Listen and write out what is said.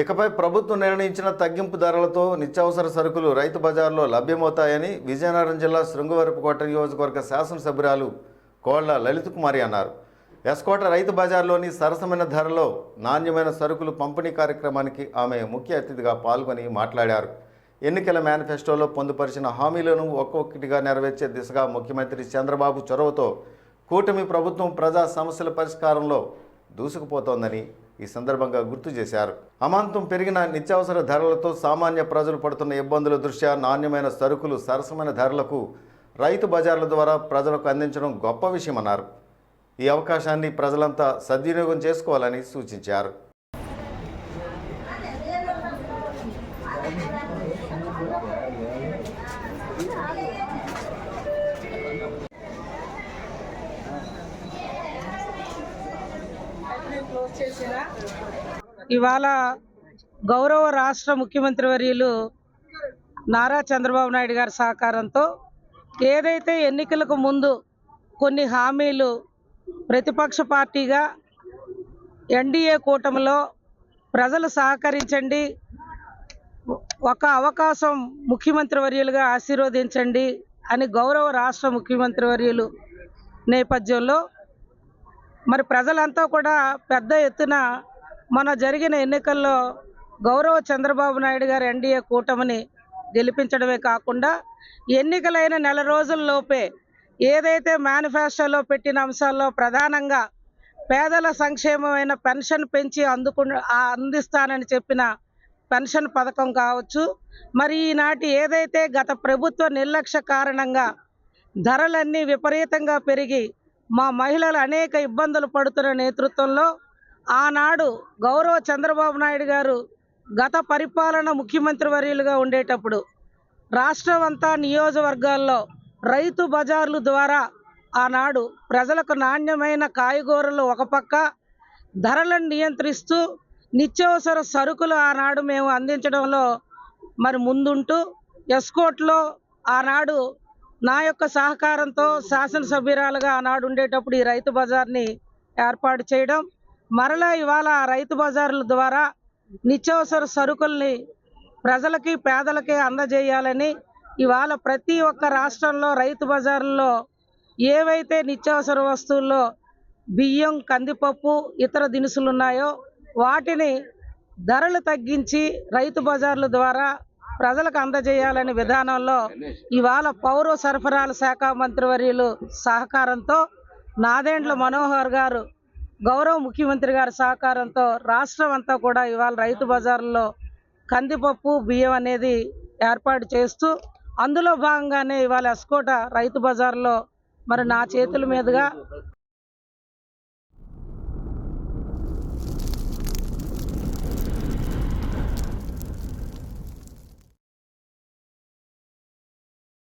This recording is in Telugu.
ఇకపై ప్రభుత్వం నిర్ణయించిన తగ్గింపు ధరలతో నిత్యావసర సరుకులు రైతు బజార్లో లభ్యమవుతాయని విజయనగరం జిల్లా శృంగవరపుకోట నియోజకవర్గ శాసనసభ్యురాలు కోళ్ళ లలిత్ కుమారి అన్నారు ఎస్కోట రైతు బజార్లోని సరసమైన ధరలో నాణ్యమైన సరుకులు పంపిణీ కార్యక్రమానికి ఆమె ముఖ్య అతిథిగా పాల్గొని మాట్లాడారు. ఎన్నికల మేనిఫెస్టోలో పొందుపరిచిన హామీలను ఒక్కొక్కటిగా నెరవేర్చే దిశగా ముఖ్యమంత్రి చంద్రబాబు చొరవతో కూటమి ప్రభుత్వం ప్రజా సమస్యల పరిష్కారంలో దూసుకుపోతోందని ఈ సందర్భంగా గుర్తు చేశారు. అమాంతం పెరిగిన నిత్యావసర ధరలతో సామాన్య ప్రజలు పడుతున్న ఇబ్బందుల దృష్ట్యా నాణ్యమైన సరుకులు సరసమైన ధరలకు రైతు బజార్ల ద్వారా ప్రజలకు అందించడం గొప్ప విషయమన్నారు. ఈ అవకాశాన్ని ప్రజలంతా సద్వినియోగం చేసుకోవాలని సూచించారు. ఇవాళ గౌరవ రాష్ట్ర ముఖ్యమంత్రి వర్యులు నారా చంద్రబాబు నాయుడు గారి సహకారంతో ఏదైతే ఎన్నికలకు ముందు కొన్ని హామీలు ప్రతిపక్ష పార్టీగా ఎన్డీఏ కూటమిలో ప్రజలు సహకరించండి ఒక అవకాశం ముఖ్యమంత్రి వర్యులుగా ఆశీర్వదించండి అని గౌరవ రాష్ట్ర ముఖ్యమంత్రి వర్యులు నేపథ్యంలో మరి ప్రజలంతా కూడా పెద్ద ఎత్తున మన జరిగిన ఎన్నికల్లో గౌరవ చంద్రబాబు నాయుడు గారు ఎన్డీఏ కూటమిని గెలిపించడమే కాకుండా ఎన్నికలైన నెల రోజుల్లోపే ఏదైతే మేనిఫెస్టోలో పెట్టిన అంశాల్లో ప్రధానంగా పేదల సంక్షేమమైన పెన్షన్ పెంచి అందుకు అందిస్తానని చెప్పిన పెన్షన్ పథకం కావచ్చు. మరి ఈనాటి ఏదైతే గత ప్రభుత్వ నిర్లక్ష్య కారణంగా ధరలన్నీ విపరీతంగా పెరిగి మా మహిళలు అనేక ఇబ్బందులు పడుతున్న నేతృత్వంలో ఆనాడు గౌరవ చంద్రబాబు నాయుడు గారు గత పరిపాలన ముఖ్యమంత్రి వర్యులుగా ఉండేటప్పుడు రాష్ట్రం అంతా నియోజకవర్గాల్లో రైతు బజార్లు ద్వారా ఆనాడు ప్రజలకు నాణ్యమైన కాయగూరలు ఒక పక్క ధరలను నియంత్రిస్తూ నిత్యావసర సరుకులు ఆనాడు మేము అందించడంలో మరి ముందుంటూ ఎస్కోట్లో ఆనాడు నా యొక్క సహకారంతో శాసనసభ్యురాలుగా ఆనాడు ఉండేటప్పుడు ఈ రైతు బజార్ని ఏర్పాటు చేయడం మరలా ఇవాళ రైతు బజార్ల ద్వారా నిత్యావసర సరుకుల్ని ప్రజలకి పేదలకి అందజేయాలని ఇవాళ ప్రతి ఒక్క రాష్ట్రంలో రైతు బజార్లో ఏవైతే నిత్యావసర వస్తువుల్లో బియ్యం కందిపప్పు ఇతర దినుసులు ఉన్నాయో వాటిని ధరలు తగ్గించి రైతు బజార్ల ద్వారా ప్రజలకు అందజేయాలనే విధానంలో ఇవాళ పౌర సరఫరాల శాఖ మంత్రివర్యులు సహకారంతో నాదేండ్ల మనోహర్ గారు గౌరవ ముఖ్యమంత్రి గారి సహకారంతో రాష్ట్రం అంతా కూడా ఇవాళ రైతు బజార్లో కందిపప్పు బియ్యం అనేది ఏర్పాటు చేస్తూ అందులో భాగంగానే ఇవాళ ఎస్కోట రైతు బజార్లో మరి నా చేతుల మీదుగా